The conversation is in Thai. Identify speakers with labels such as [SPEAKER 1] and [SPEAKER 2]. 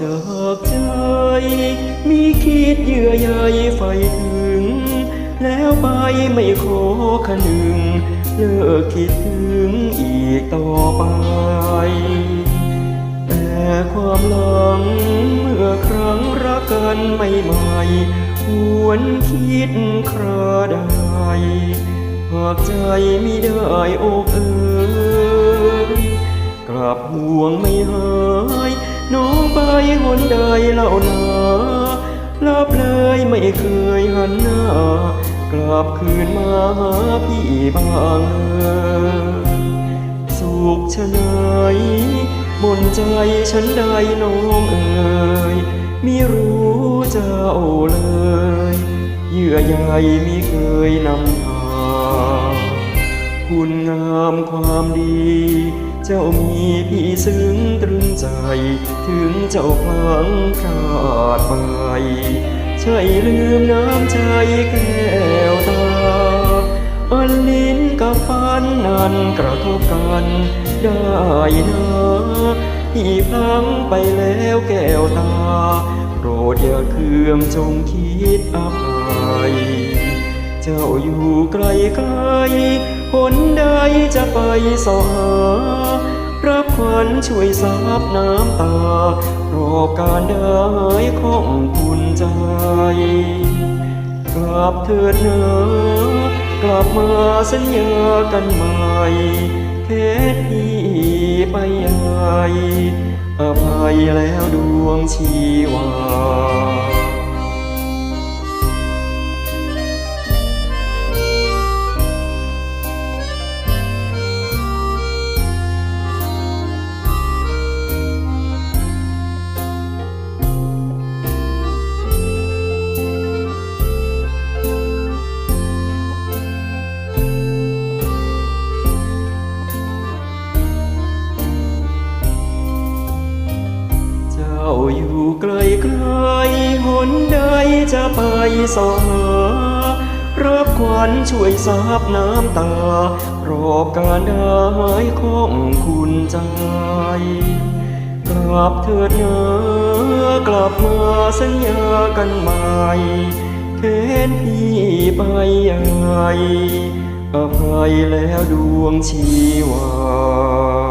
[SPEAKER 1] จากใจ มีคิดเยื่อใยไฟถึง แล้วไปไม่ขอขนึง เลิกคิดถึงอีกต่อไป แต่ความหลังเมื่อครั้งรักกันไม่ใหม่หวนคิดคราใดหากใจไม่ได้อกเอ่ยกลับห่วงไม่หาย น้องไปหนใดเล่านาลับเลยไม่เคยหันหน้ากลับคืนมาหาพี่บ้างเลยสุขชะไหนมนใจฉันได้น้องเอ่ยมิรู้เจ้าเลยเยื่อใยมิเคยนำพาคุณงามความดี จ้ามีพี่ซึ้งตรึงใจ ถึงเจ้าพังพลาดไปใช่ลืมน้ำใจแก้วตา อันลิ้นกับฟันนั้นกระทบกันได้นะที่พลังไปแล้วแก้วตา โปรดอย่าเคืองจงคิดอภัย เจ้าอยู่ไกลไกล หนใดจะไปสอหารับขวัญช่วยซับน้ำตารอการได้ของคุณใจ กลับเถิดนะกลับมาสัญญากันใหม่เทศที่ไปใหญ่อภัยแล้วดวงชีวา สอหารับขวัญช่วยซับน้ำตารอบการได้ของคุณใจกลับเถิดเนะกลับมาสัญญากันใหม่เค้นพี่ไปยังไงอภัยแล้วดวงชีวา